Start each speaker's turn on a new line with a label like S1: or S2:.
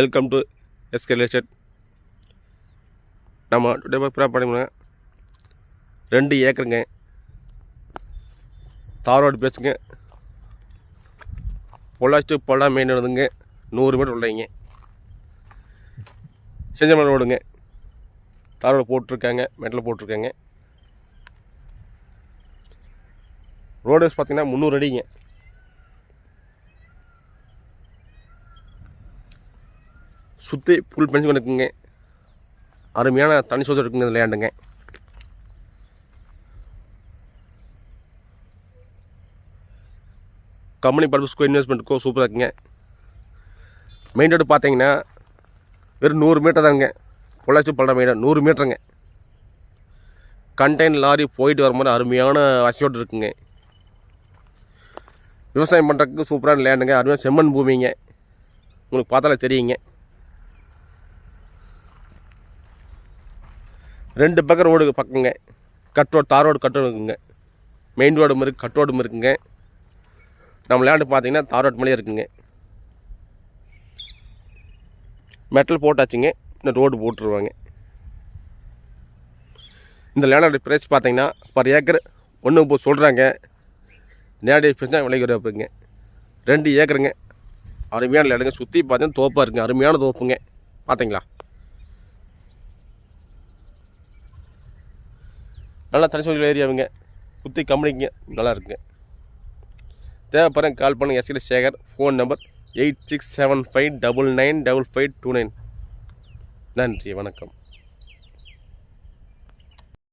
S1: Welcome to SK relation நம்ம today prepare பண்ணிங்கன்னா ரெண்டு ஏக்கருங்க. தாரோடு பேசுங்க. பொள்ளாச்சி பொல்லா மெயின் வருதுங்க நூறு மீட்டர் உள்ளைங்க. செஞ்சமலை ரோடுங்க. தாரோடு போட்டிருக்காங்க மெட்டில் போட்டிருக்காங்க. ரோடு பார்த்தீங்கன்னா முந்நூறு அடிங்க. சுற்றி புல் பெஞ்சு இருக்குங்க அருமையான தனி சோசம் இருக்குங்க இந்த லேண்டுங்க கம்பெனி பர்பஸ்க்கோ இன்வெஸ்ட்மெண்ட்டுக்கோ சூப்பராக இருக்குங்க. மெயின் ரோடு பார்த்தீங்கன்னா வெறும் நூறு மீட்டர் தாங்க. பொள்ளாச்சி பல்ற மெயின் ரோடு நூறு மீட்டருங்க கண்டெய்ன் லாரி போயிட்டு வரும்போது அருமையான வசதியோடு இருக்குங்க. விவசாயம் பண்ணுறதுக்கு சூப்பரான லேண்டுங்க அருமையான செம்மண் பூமிங்க. உங்களுக்கு பார்த்தாலே தெரியுங்க. ரெண்டு பக்கம் ரோடு பக்கங்க. கட் ரோடு தார் ரோடு கட் ரோடு இருக்குங்க. மெயின் ரோடும் இருக்குது கட் ரோடும் இருக்குங்க. நம்ம லேண்டு பார்த்தீங்கன்னா தார் ரோடு மேலே இருக்குங்க. மெட்டல் போட்டாச்சுங்க இன்னும் ரோடு போட்டுருவாங்க. இந்த லேண்டோட ப்ரைஸ் பார்த்தீங்கன்னா பர் ஏக்கர் ஒன்று இப்போ சொல்கிறாங்க நேரடி பிரச்சனை விலை குறைப்புங்க வைப்புங்க ரெண்டு ஏக்கருங்க அருமையான லேண்டுங்க சுற்றி பார்த்தீங்கன்னா தோப்பாக இருக்குங்க. அருமையான தோப்புங்க. பார்த்தீங்களா? நல்லா தனி ஏரியாவுங்க குத்தி கம்பெனிங்க நல்லா இருக்குங்க தேவைப்படுறேன் கால் பண்ணுங்கள் SK Sekar phone number eight six seven five double nine double five two nine நன்றி வணக்கம்.